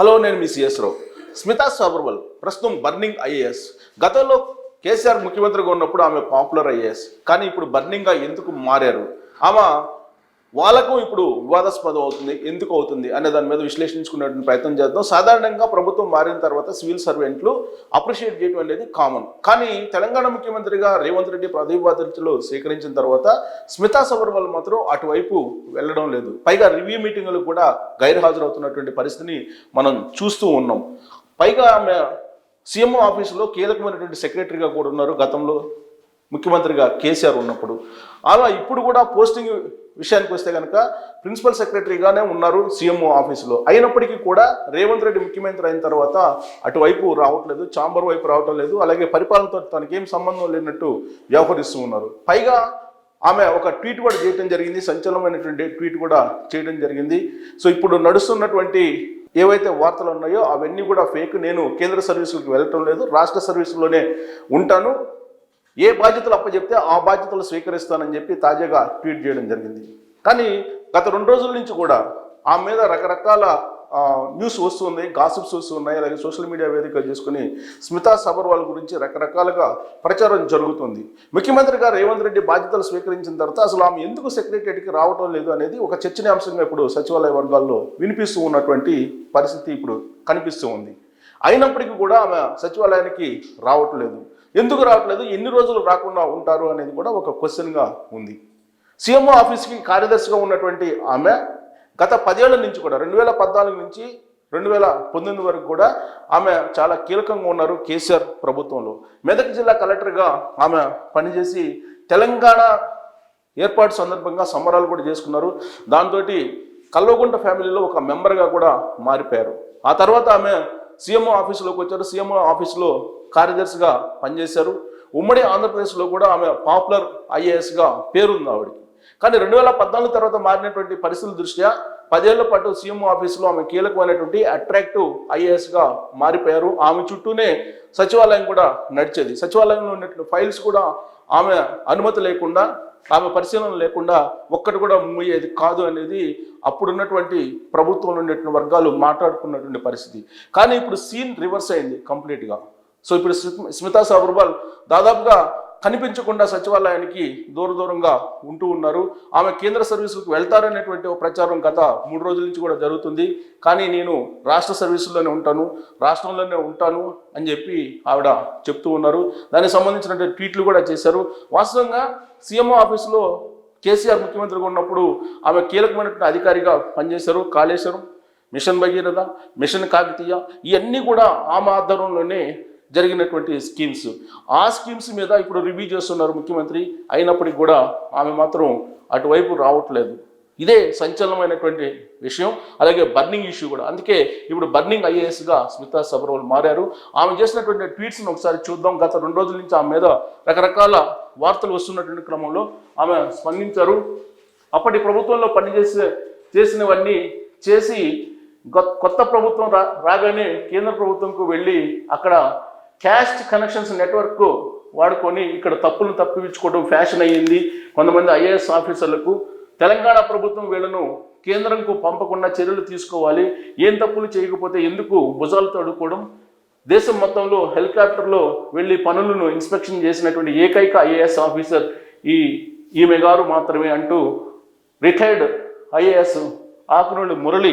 Hello నేను మీ CS రావు. స్మితా సబర్వల్ ప్రస్తుతం burning IAS. గతంలో కేసీఆర్ ముఖ్యమంత్రిగా ఉన్నప్పుడు ఆమె పాపులర్ ఐఏఎస్. కానీ ఇప్పుడు బర్నింగ్గా ఎందుకు మారారు? ఆమె వాళ్ళకు ఇప్పుడు వివాదాస్పదం అవుతుంది ఎందుకు అవుతుంది అనే దాని మీద విశ్లేషించుకునేటువంటి ప్రయత్నం చేద్దాం. సాధారణంగా ప్రభుత్వం మారిన తర్వాత సివిల్ సర్వెంట్లు అప్రిషియేట్ చేయడం అనేది కామన్ కానీ తెలంగాణ ముఖ్యమంత్రిగా రేవంత్ రెడ్డి పదవి బాధ్యతలు స్వీకరించిన తర్వాత స్మితా సబర్వాల్ మాత్రం అటువైపు వెళ్ళడం లేదు. పైగా రివ్యూ మీటింగ్లు కూడా గైర్హాజరవుతున్నటువంటి పరిస్థితిని మనం చూస్తూ ఉన్నాం. పైగా ఆమె సీఎంఓ ఆఫీసులో కీలకమైనటువంటి సెక్రటరీగా కూడా ఉన్నారు గతంలో. ముఖ్యమంత్రిగా కేసీఆర్ ఉన్నప్పుడు. అలా ఇప్పుడు కూడా పోస్టింగ్ విషయానికి వస్తే కనుక ప్రిన్సిపల్ సెక్రటరీగానే ఉన్నారు సీఎంఓ ఆఫీసులో. అయినప్పటికీ కూడా రేవంత్ రెడ్డి ముఖ్యమంత్రి అయిన తర్వాత అటువైపు రావట్లేదు చాంబర్ వైపు రావటం లేదు అలాగే పరిపాలనతో తనకేం సంబంధం లేనట్టు వ్యవహరిస్తూ ఉన్నారు. పైగా ఆమె ఒక ట్వీట్ కూడా చేయడం జరిగింది సంచలనమైనటువంటి ట్వీట్ కూడా చేయడం జరిగింది. సో ఇప్పుడు నడుస్తున్నటువంటి ఏవైతే వార్తలు ఉన్నాయో అవన్నీ కూడా ఫేక్. నేను కేంద్ర సర్వీసులకు వెళ్ళటం లేదు రాష్ట్ర సర్వీసుల్లోనే ఉంటాను. ఏ బాధ్యతలు అప్పచెప్తే ఆ బాధ్యతలు స్వీకరిస్తానని చెప్పి తాజాగా ట్వీట్ చేయడం జరిగింది. కానీ గత రెండు రోజుల నుంచి కూడా ఆ మీద రకరకాల న్యూస్ వస్తుంది గాసిప్స్ వస్తున్నాయి అలాగే సోషల్ మీడియా వేదిక చేసుకుని స్మితా సబర్వాల్ గురించి రకరకాలుగా ప్రచారం జరుగుతుంది. ముఖ్యమంత్రిగా రేవంత్ రెడ్డి బాధ్యతలు స్వీకరించిన తర్వాత అసలు ఆమె ఎందుకు సెక్రటరీకి రావటం లేదు అనేది ఒక చర్చనీయాంశంగా ఇప్పుడు సచివాలయ వర్గాల్లో వినిపిస్తూ ఉన్నటువంటి పరిస్థితి ఇప్పుడు కనిపిస్తూ ఉంది. అయినప్పటికీ కూడా ఆమె సచివాలయానికి రావట్లేదు ఎందుకు రావట్లేదు? ఎన్ని రోజులు రాకుండా ఉంటారు అనేది కూడా ఒక క్వశ్చన్గా ఉంది. సీఎంఓ ఆఫీస్కి కార్యదర్శిగా ఉన్నటువంటి ఆమె గత పదేళ్ళ నుంచి కూడా రెండు వేల పద్నాలుగు నుంచి రెండు వేల పంతొమ్మిది వరకు కూడా ఆమె చాలా కీలకంగా ఉన్నారు కేసీఆర్ ప్రభుత్వంలో. మెదక్ జిల్లా కలెక్టర్గా ఆమె పనిచేసి తెలంగాణ ఏర్పాటు సందర్భంగా సంబరాలు కూడా చేసుకున్నారు. దాంతో కల్వగుంట ఫ్యామిలీలో ఒక మెంబర్గా కూడా మారిపోయారు. ఆ తర్వాత ఆమె సీఎంఓ ఆఫీసులోకి వచ్చారు. సీఎంఓ ఆఫీసులో కార్యదర్శిగా పనిచేశారు. ఉమ్మడి ఆంధ్రప్రదేశ్లో కూడా ఆమె పాపులర్ ఐఏఎస్గా పేరుంది ఆవిడకి. కానీ రెండు వేల పద్నాలుగు తర్వాత మారినటువంటి పరిస్థితుల దృష్ట్యా పదేళ్ళ పాటు సీఎం ఆఫీసులో ఆమె కీలకమైనటువంటి అట్రాక్టివ్ ఐఏఎస్గా మారిపోయారు. ఆమె చుట్టూనే సచివాలయం కూడా నడిచేది. సచివాలయంలో ఉన్నటువంటి ఫైల్స్ కూడా ఆమె అనుమతి లేకుండా ఆమె పరిశీలన లేకుండా ఒక్కటి కూడా ముయ్యేది కాదు అనేది అప్పుడున్నటువంటి ప్రభుత్వంలో ఉండేటువంటి వర్గాలు మాట్లాడుకున్నటువంటి పరిస్థితి. కానీ ఇప్పుడు సీన్ రివర్స్ అయింది కంప్లీట్గా. సో ఇప్పుడు స్మితా సబర్వాల్ దాదాపుగా కనిపించకుండా సచివాలయానికి దూర దూరంగా ఉంటూ ఉన్నారు. ఆమె కేంద్ర సర్వీసులకు వెళ్తారనేటువంటి ప్రచారం గత మూడు రోజుల నుంచి కూడా జరుగుతుంది. కానీ నేను రాష్ట్ర సర్వీసుల్లోనే ఉంటాను రాష్ట్రంలోనే ఉంటాను అని చెప్పి ఆవిడ చెప్తూ ఉన్నారు. దానికి సంబంధించినటువంటి ట్వీట్లు కూడా చేశారు. వాస్తవంగా సీఎంఓ ఆఫీసులో కేసీఆర్ ముఖ్యమంత్రిగా ఉన్నప్పుడు ఆమె కీలకమైనటువంటి అధికారిగా పనిచేశారు కాళేశ్వరం మిషన్ భగీరథ మిషన్ కాకతీయ ఇవన్నీ కూడా ఆమె ఆధ్వర్యంలోనే జరిగినటువంటి స్కీమ్స్ ఆ స్కీమ్స్ మీద ఇప్పుడు రివ్యూ చేస్తున్నారు ముఖ్యమంత్రి. అయినప్పటికీ కూడా ఆమె మాత్రం అటువైపు రావట్లేదు. ఇదే సంచలనమైనటువంటి విషయం. అలాగే బర్నింగ్ ఇష్యూ కూడా. అందుకే ఇప్పుడు బర్నింగ్ ఐఏఎస్గా స్మితా సబర్వాల్ మారారు. ఆమె చేసినటువంటి ట్వీట్స్ని ఒకసారి చూద్దాం. గత రెండు రోజుల నుంచి ఆమె మీద రకరకాల వార్తలు వస్తున్నటువంటి క్రమంలో ఆమె స్పందించారు. అప్పటి ప్రభుత్వంలో పనిచేసే చేసినవన్నీ చేసి కొత్త ప్రభుత్వం రా రాగానే కేంద్ర ప్రభుత్వంకు వెళ్ళి అక్కడ క్యాస్ట్ కనెక్షన్స్ నెట్వర్క్ వాడుకొని ఇక్కడ తప్పులను తప్పించుకోవడం ఫ్యాషన్ అయ్యింది. కొంతమంది ఐఏఎస్ ఆఫీసర్లకు తెలంగాణ ప్రభుత్వం వీళ్ళను కేంద్రంకు పంపకుండా చర్యలు తీసుకోవాలి. ఏం తప్పులు చేయకపోతే ఎందుకు భుజాలతో అడుక్కోవడం? దేశం మొత్తంలో హెలికాప్టర్లో వెళ్ళి పనులను ఇన్స్పెక్షన్ చేసినటువంటి ఏకైక ఐఏఎస్ ఆఫీసర్ ఈ ఈమె గారు మాత్రమే అంటూ retired IAS Akunuri Murali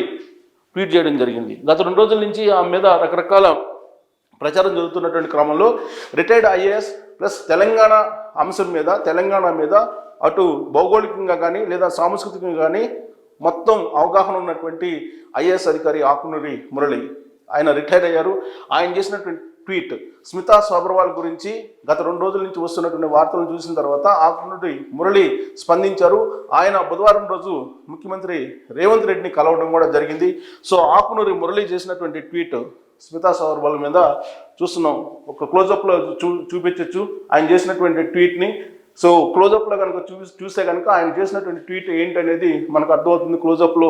tweet చేయడం జరిగింది. గత రెండు రోజుల నుంచి ఆమె మీద రకరకాల ప్రచారం జరుగుతున్నటువంటి క్రమంలో రిటైర్డ్ ఐఏఎస్ ప్లస్ తెలంగాణ అంశం మీద తెలంగాణ మీద అటు భౌగోళికంగా కానీ లేదా సాంస్కృతికంగా కానీ మొత్తం అవగాహన ఉన్నటువంటి ఐఏఎస్ అధికారి ఆకునూరి మురళి. ఆయన రిటైర్ అయ్యారు. ఆయన చేసినటువంటి ట్వీట్ స్మితా సోబర్వాల్ గురించి గత రెండు రోజుల నుంచి వస్తున్నటువంటి వార్తలను చూసిన తర్వాత ఆకునూరి మురళి స్పందించారు. ఆయన బుధవారం రోజు ముఖ్యమంత్రి రేవంత్ రెడ్డిని కలవడం కూడా జరిగింది. సో ఆకునూరి మురళి చేసినటువంటి ట్వీట్ స్మితా సోబర్వాల్ మీద చూస్తున్నాం. ఒక క్లోజప్లో చూ చూపించవచ్చు ఆయన చేసినటువంటి ట్వీట్ని సో క్లోజప్లో కనుక చూ చూస్తే కనుక ఆయన చేసినటువంటి ట్వీట్ ఏంటనేది మనకు అర్థమవుతుంది. క్లోజప్లో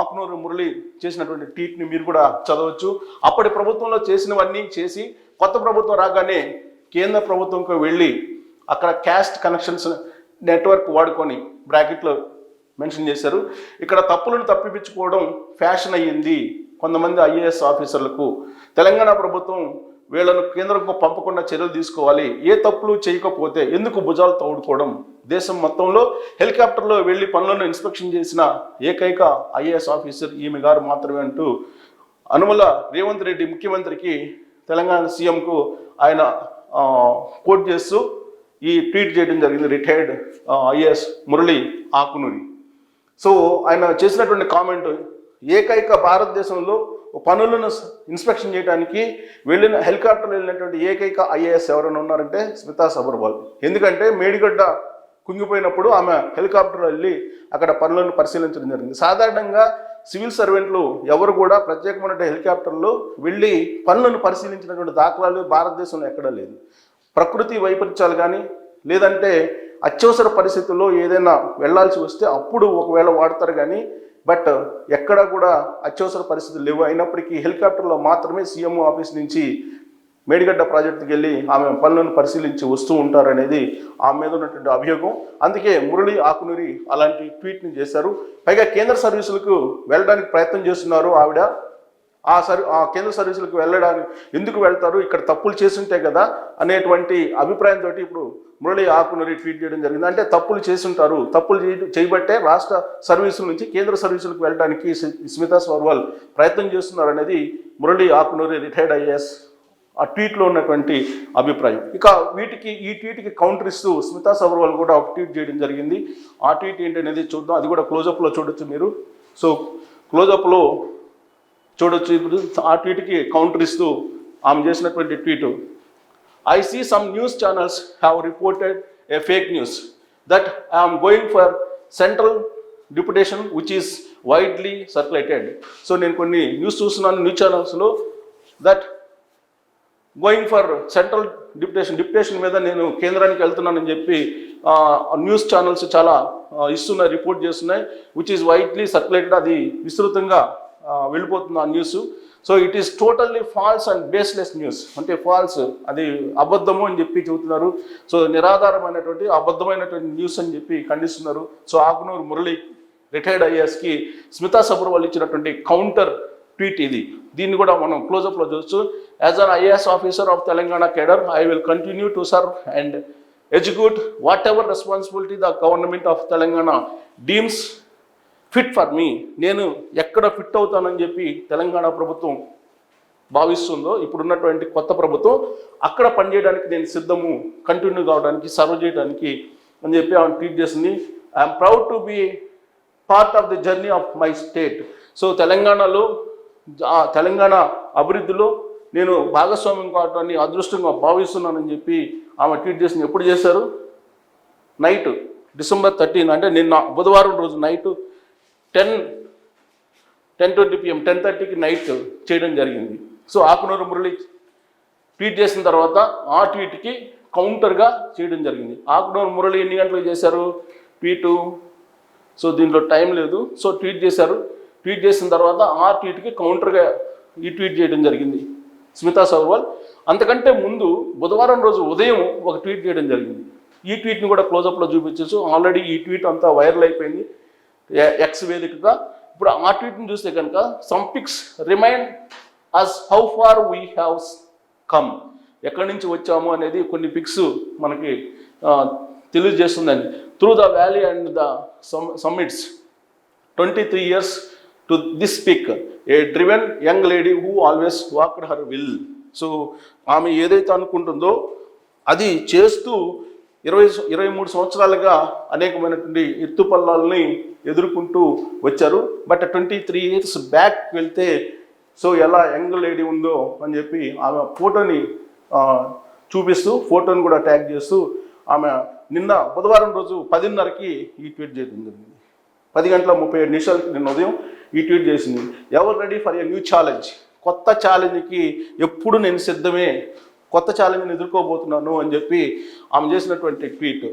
ఆకునూరు మురళి చేసినటువంటి ట్వీట్ని మీరు కూడా చదవచ్చు. అప్పటి ప్రభుత్వంలో చేసినవన్నీ చేసి కొత్త ప్రభుత్వం రాగానే కేంద్ర ప్రభుత్వంకి వెళ్ళి అక్కడ క్యాస్ట్ కనెక్షన్స్ నెట్వర్క్ వాడుకొని బ్రాకెట్లో మెన్షన్ చేశారు. ఇక్కడ తప్పులను తప్పిపించుకోవడం ఫ్యాషన్ అయ్యింది. కొంతమంది ఐఏఎస్ ఆఫీసర్లకు తెలంగాణ ప్రభుత్వం వీళ్ళను కేంద్రంకు పంపకుండా చర్యలు తీసుకోవాలి ఏ తప్పులు చేయకపోతే ఎందుకు భుజాలు తౌడుకోవడం? దేశం మొత్తంలో హెలికాప్టర్లో వెళ్ళి పనులను ఇన్స్పెక్షన్ చేసిన ఏకైక ఐఏఎస్ ఆఫీసర్ ఈమె గారు మాత్రమే అంటూ అనుమల రేవంత్ రెడ్డి ముఖ్యమంత్రికి తెలంగాణ సీఎంకు ఆయన కోట్ చేస్తూ ఈ ట్వీట్ చేయడం జరిగింది retired IAS Murali Akunuri. So ఆయన చేసినటువంటి కామెంట్ ఏకైక భారతదేశంలో పనులను ఇన్స్పెక్షన్ చేయడానికి వెళ్ళిన హెలికాప్టర్లు వెళ్ళినటువంటి ఏకైక ఐఏఎస్ ఎవరైనా ఉన్నారంటే స్మితా సబర్వాల్. ఎందుకంటే మేడిగడ్డ కుంగిపోయినప్పుడు ఆమె హెలికాప్టర్లో వెళ్ళి అక్కడ పనులను పరిశీలించడం జరిగింది. సాధారణంగా సివిల్ సర్వెంట్లు ఎవరు కూడా ప్రత్యేకమైన హెలికాప్టర్లో వెళ్ళి పనులను పరిశీలించినటువంటి దాఖలాలు భారతదేశంలో ఎక్కడా లేదు. ప్రకృతి వైపరీత్యాలు కానీ లేదంటే అత్యవసర పరిస్థితుల్లో ఏదైనా వెళ్ళాల్సి వస్తే అప్పుడు ఒకవేళ వాడతారు కానీ బట్ ఎక్కడ కూడా అత్యవసర పరిస్థితులు లేవు. అయినప్పటికీ హెలికాప్టర్లో మాత్రమే సీఎం ఆఫీస్ నుంచి మేడిగడ్డ ప్రాజెక్టుకి వెళ్ళి ఆమె పనులను పరిశీలించి వస్తూ ఉంటారనేది ఆమె మీద ఉన్నటువంటి అభియోగం. అందుకే మురళి ఆకునూరి అలాంటి ట్వీట్ని చేశారు. పైగా కేంద్ర సర్వీసులకు వెళ్ళడానికి ప్రయత్నం చేస్తున్నారు ఆవిడ. ఆ సర్ ఆ కేంద్ర సర్వీసులకు వెళ్ళడానికి ఎందుకు వెళ్తారు ఇక్కడ తప్పులు చేసుంటే కదా అనేటువంటి అభిప్రాయంతో ఇప్పుడు మురళి ఆకునూరి ట్వీట్ చేయడం జరిగింది. అంటే తప్పులు చేసుంటారు తప్పులు చేయబట్టే రాష్ట్ర సర్వీసుల నుంచి కేంద్ర సర్వీసులకు వెళ్ళడానికి స్మితా సోర్వాల్ ప్రయత్నం చేస్తున్నారు అనేది మురళి ఆకునూరి రిటైర్డ్ ఐఏఎస్ ఆ ట్వీట్లో ఉన్నటువంటి అభిప్రాయం. ఇక వీటికి ఈ ట్వీట్కి కౌంటర్ ఇస్తూ స్మితా సబర్వాల్ కూడా ఒక ట్వీట్ చేయడం జరిగింది. ఆ ట్వీట్ ఏంటనేది చూద్దాం. అది కూడా క్లోజప్లో చూడొచ్చు మీరు. సో క్లోజప్లో చూడొచ్చు. ఇప్పుడు ఆ ట్వీట్కి కౌంటర్ ఇస్తూ ఆమె చేసినటువంటి tweet I see some news channels have reported a fake news that I'm going for central deputation which is widely circulated so నేను కొన్ని న్యూస్ చూస్తున్నాను న్యూస్ ఛానల్స్లో that going for central deputation deputation మీద నేను కేంద్రానికి వెళ్తున్నానని చెప్పి న్యూస్ ఛానల్స్ చాలా ఇస్తున్నాయి రిపోర్ట్ చేస్తున్నాయి విచ్ ఈస్ వైడ్లీ సర్క్యులేటెడ్ అది విస్తృతంగా వెళ్ళిపోతుంది ఆ news so it is totally false and baseless news అంటే ఫాల్స్ అది అబద్ధము అని చెప్పి చెబుతున్నారు. సో నిరాధారమైనటువంటి అబద్ధమైనటువంటి న్యూస్ అని చెప్పి ఖండిస్తున్నారు. సో ఆకునూరు మురళి రిటైర్డ్ ఐఏఎస్కి స్మితా సబర్వాల్ ఇచ్చినటువంటి కౌంటర్ ట్వీట్ ఇది. దీన్ని కూడా మనం క్లోజప్లో చూస్తూ as an IAS officer of Telangana cadre I will continue to serve and execute whatever responsibility the government of Telangana deems fit for me నేను ఎక్కడ ఫిట్ అవుతానని చెప్పి తెలంగాణ ప్రభుత్వం భావిస్తుందో ఇప్పుడున్నటువంటి కొత్త ప్రభుత్వం అక్కడ పనిచేయడానికి నేను సిద్ధము కంటిన్యూ కావడానికి సర్వ్ చేయడానికి అని చెప్పి ఆమె ట్వీట్ చేసింది. I'm proud to be part of the journey of my state so తెలంగాణలో తెలంగాణ అభివృద్ధిలో నేను భాగస్వామ్యం కావటాన్ని అదృష్టంగా భావిస్తున్నానని చెప్పి ఆమె ట్వీట్ చేసింది. ఎప్పుడు చేశారు? నైట్ డిసెంబర్ థర్టీన్ అంటే నిన్న బుధవారం రోజు night ten ten twenty PM ten థర్టీకి నైట్ చేయడం జరిగింది. సో ఆకునూరు మురళి ట్వీట్ చేసిన తర్వాత ఆ ట్వీట్కి కౌంటర్గా చేయడం జరిగింది. ఆకునూరు మురళి ఎన్ని గంటలకు చేశారు? ట్వీటు సో దీంట్లో టైం లేదు. సో ట్వీట్ చేశారు. ట్వీట్ చేసిన తర్వాత ఆ ట్వీట్కి కౌంటర్గా ఈ ట్వీట్ చేయడం జరిగింది. స్మితా సర్వాల్. అంతకంటే ముందు బుధవారం రోజు ఉదయం ఒక ట్వీట్ చేయడం జరిగింది. ఈ ట్వీట్ని కూడా క్లోజప్లో చూపించచ్చు. ఆల్రెడీ ఈ ట్వీట్ అంతా వైరల్ అయిపోయింది. ఎక్స్ వేదికగా. ఇప్పుడు ఆ ట్వీట్ని చూస్తే కనుక some pics remind us how far we have come ఎక్కడి నుంచి వచ్చాము అనేది కొన్ని పిక్స్ మనకి తెలియజేస్తుందండి. Through the valley and the summits twenty three years to this pic a driven young lady who always walked her will so ఆమె ఏదైతే అనుకుంటుందో అది చేస్తూ ఇరవై ఇరవై మూడు సంవత్సరాలుగా అనేకమైనటువంటి ఎత్తుపల్లాలని ఎదుర్కొంటూ వచ్చారు. But twenty three years back వెళ్తే సో ఎలా యంగ్ లేడీ ఉందో అని చెప్పి ఆమె ఫోటోని చూపిస్తూ ఫోటోని కూడా ట్యాగ్ చేస్తూ ఆమె నిన్న బుధవారం రోజు పదిన్నరకి ఈ ట్వీట్ చేయడం జరిగింది. పది గంటల ముప్పై ఏడు నిమిషాలకి నిన్న ఉదయం ఈ ట్వీట్ చేసింది. ఎవరు ready for a new challenge? కొత్త ఛాలెంజ్కి ఎప్పుడు నేను సిద్ధమే? కొత్త ఛాలెంజ్ని ఎదుర్కోబోతున్నాను అని చెప్పి ఆమె చేసినటువంటి ట్వీట్.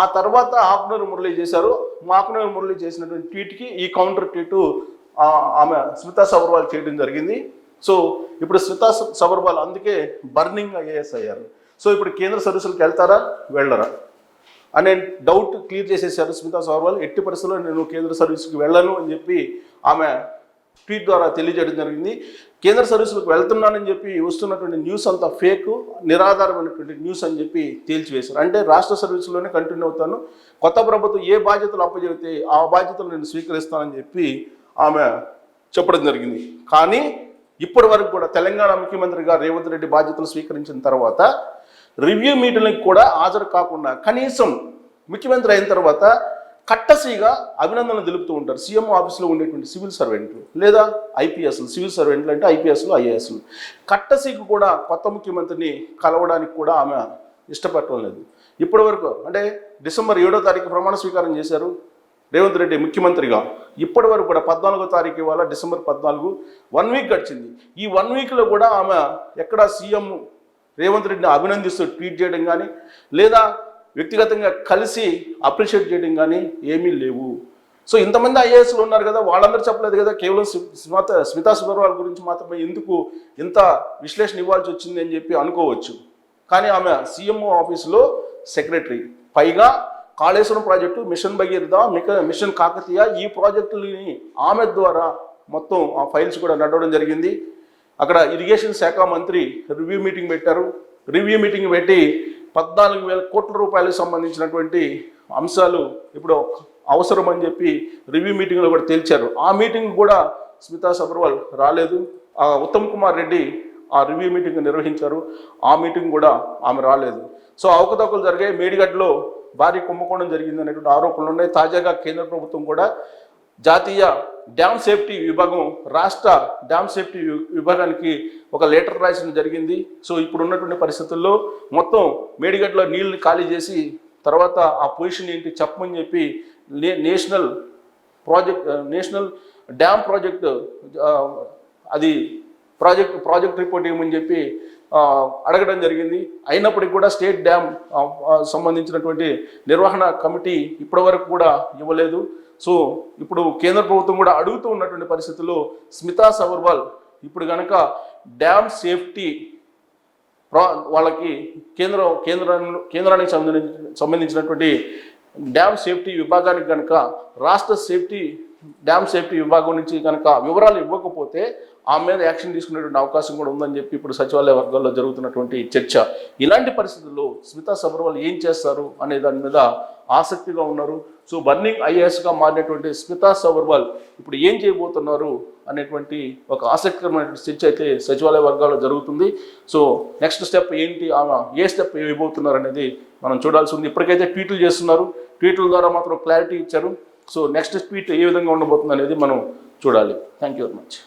ఆ తర్వాత ఆకునూరు మురళి చేశారు. ఆకునూరు మురళి చేసినటువంటి ట్వీట్కి ఈ కౌంటర్ ట్వీట్ ఆమె స్మితా సబర్వాల్ చేయడం జరిగింది. సో ఇప్పుడు స్మితా సబర్వాల్ అందుకే బర్నింగ్ ఐఏఎస్ అయ్యారు. సో ఇప్పుడు కేంద్ర సర్వీసులకు వెళ్తారా? వెళ్ళరా. అనే డౌట్ క్లియర్ చేసేసారు స్మితా సబర్వాల్. ఎట్టి పరిస్థితుల్లో నేను కేంద్ర సర్వీస్కి వెళ్ళను అని చెప్పి ఆమె ట్వీట్ ద్వారా తెలియజేయడం జరిగింది. కేంద్ర సర్వీసులకు వెళ్తున్నానని చెప్పి వస్తున్నటువంటి న్యూస్ అంతా ఫేక్ నిరాధారమైనటువంటి న్యూస్ అని చెప్పి తేల్చివేశారు. అంటే రాష్ట్ర సర్వీసులోనే కంటిన్యూ అవుతాను. కొత్త ప్రభుత్వం ఏ బాధ్యతలు అప్పచెబితే ఆ బాధ్యతలు నేను స్వీకరిస్తానని చెప్పి ఆమె చెప్పడం జరిగింది. కానీ ఇప్పటి వరకు కూడా తెలంగాణ ముఖ్యమంత్రిగా రేవంత్ రెడ్డి బాధ్యతలు స్వీకరించిన తర్వాత రివ్యూ మీటింగ్లకు కూడా హాజరు కాకుండా కనీసం ముఖ్యమంత్రి అయిన తర్వాత కట్టసీగా అభినందనలు తెలుపుతూ ఉంటారు. సీఎం ఆఫీస్లో ఉండేటువంటి సివిల్ సర్వెంట్లు లేదా ఐపీఎస్లు సివిల్ సర్వెంట్లు అంటే ఐపీఎస్లు ఐఏఎస్లు. కట్టసీకి కూడా కొత్త ముఖ్యమంత్రిని కలవడానికి కూడా ఆమె ఇష్టపడటం లేదు. ఇప్పటి వరకు అంటే డిసెంబర్ ఏడో తారీఖు ప్రమాణ స్వీకారం చేశారు రేవంత్ రెడ్డి ముఖ్యమంత్రిగా. ఇప్పటి వరకు కూడా పద్నాలుగో తారీఖు ఇవాళ డిసెంబర్ పద్నాలుగు వన్ వీక్ గడిచింది. ఈ వన్ వీక్లో కూడా ఆమె ఎక్కడ సీఎం రేవంత్ రెడ్డిని అభినందిస్తూ ట్వీట్ చేయడం కానీ లేదా వ్యక్తిగతంగా కలిసి అప్రిషియేట్ చేయడం కానీ ఏమీ లేవు. సో ఇంతమంది ఐఏఎస్లు ఉన్నారు కదా వాళ్ళందరూ చెప్పలేదు కదా కేవలం స్మిత స్మితా సుబర్వాల్ గురించి మాత్రమే ఎందుకు ఇంత విశ్లేషణ ఇవ్వాల్సి వచ్చింది అని చెప్పి అనుకోవచ్చు. కానీ ఆమె సీఎంఓ ఆఫీసులో సెక్రటరీ. పైగా కాళేశ్వరం ప్రాజెక్టు మిషన్ భగీరథ మిక మిషన్ కాకతీయ ఈ ప్రాజెక్టులని ఆమె ద్వారా మొత్తం ఆ ఫైల్స్ కూడా నడవడం జరిగింది. అక్కడ ఇరిగేషన్ శాఖ మంత్రి రివ్యూ మీటింగ్ పెట్టారు. రివ్యూ మీటింగ్ పెట్టి పద్నాలుగు వేల కోట్ల రూపాయలకు సంబంధించినటువంటి అంశాలు ఇప్పుడు అవసరం అని చెప్పి రివ్యూ మీటింగ్లో కూడా తేల్చారు. ఆ మీటింగ్ కూడా స్మితా సబర్వాల్ రాలేదు. ఆ ఉత్తమ్ కుమార్ రెడ్డి ఆ రివ్యూ మీటింగ్ నిర్వహించారు. ఆ మీటింగ్ కూడా ఆమె రాలేదు. సో అవకతవకలు జరిగాయి. మేడిగడ్డలో భారీ కుంభకోణం జరిగింది అనేటువంటి ఆరోపణలు ఉన్నాయి. తాజాగా కేంద్ర ప్రభుత్వం కూడా జాతీయ డ్యామ్ సేఫ్టీ విభాగం రాష్ట్ర డ్యామ్ సేఫ్టీ విభాగానికి ఒక లెటర్ రాసిన జరిగింది. సో ఇప్పుడు ఉన్నటువంటి పరిస్థితుల్లో మొత్తం మేడిగడ్డలో నీళ్ళు ఖాళీ చేసి తర్వాత ఆ పొజిషన్ ఏంటి చెప్పమని చెప్పి నే- national project national dam project అది ప్రాజెక్ట్ ప్రాజెక్ట్ రిపోర్ట్ ఇవ్వమని చెప్పి అడగడం జరిగింది. అయినప్పటికీ కూడా స్టేట్ డ్యామ్ సంబంధించినటువంటి నిర్వహణ కమిటీ ఇప్పటివరకు కూడా ఇవ్వలేదు. సో ఇప్పుడు కేంద్ర ప్రభుత్వం కూడా అడుగుతూ ఉన్నటువంటి పరిస్థితుల్లో స్మితా సబర్వాల్ ఇప్పుడు కనుక డ్యామ్ సేఫ్టీ వాళ్ళకి కేంద్రం కేంద్రంలో కేంద్రానికి సంబంధించి సంబంధించినటువంటి డ్యామ్ సేఫ్టీ విభాగానికి కనుక రాష్ట్ర సేఫ్టీ డ్యామ్ సేఫ్టీ విభాగం నుంచి కనుక వివరాలు ఇవ్వకపోతే ఆ మీద యాక్షన్ తీసుకునేటువంటి అవకాశం కూడా ఉందని చెప్పి ఇప్పుడు సచివాలయ వర్గాల్లో జరుగుతున్నటువంటి చర్చ. ఇలాంటి పరిస్థితుల్లో స్మితా సబర్వాల్ ఏం చేస్తారు అనే దాని మీద ఆసక్తిగా ఉన్నారు. సో బర్నింగ్ ఐఏఎస్గా మారినటువంటి స్మితా సబర్వాల్ ఇప్పుడు ఏం చేయబోతున్నారు అనేటువంటి ఒక ఆసక్తికరమైన చర్చ అయితే సచివాలయ వర్గాల్లో జరుగుతుంది. సో నెక్స్ట్ స్టెప్ ఏంటి? ఆమె ఏ స్టెప్ ఇవ్వబోతున్నారు అనేది మనం చూడాల్సి ఉంది. ఇప్పటికైతే ట్వీట్లు చేస్తున్నారు. ట్వీట్ల ద్వారా మాత్రం క్లారిటీ ఇచ్చారు. సో నెక్స్ట్ ట్వీట్ ఏ విధంగా ఉండబోతుంది అనేది మనం చూడాలి. Thank you very much.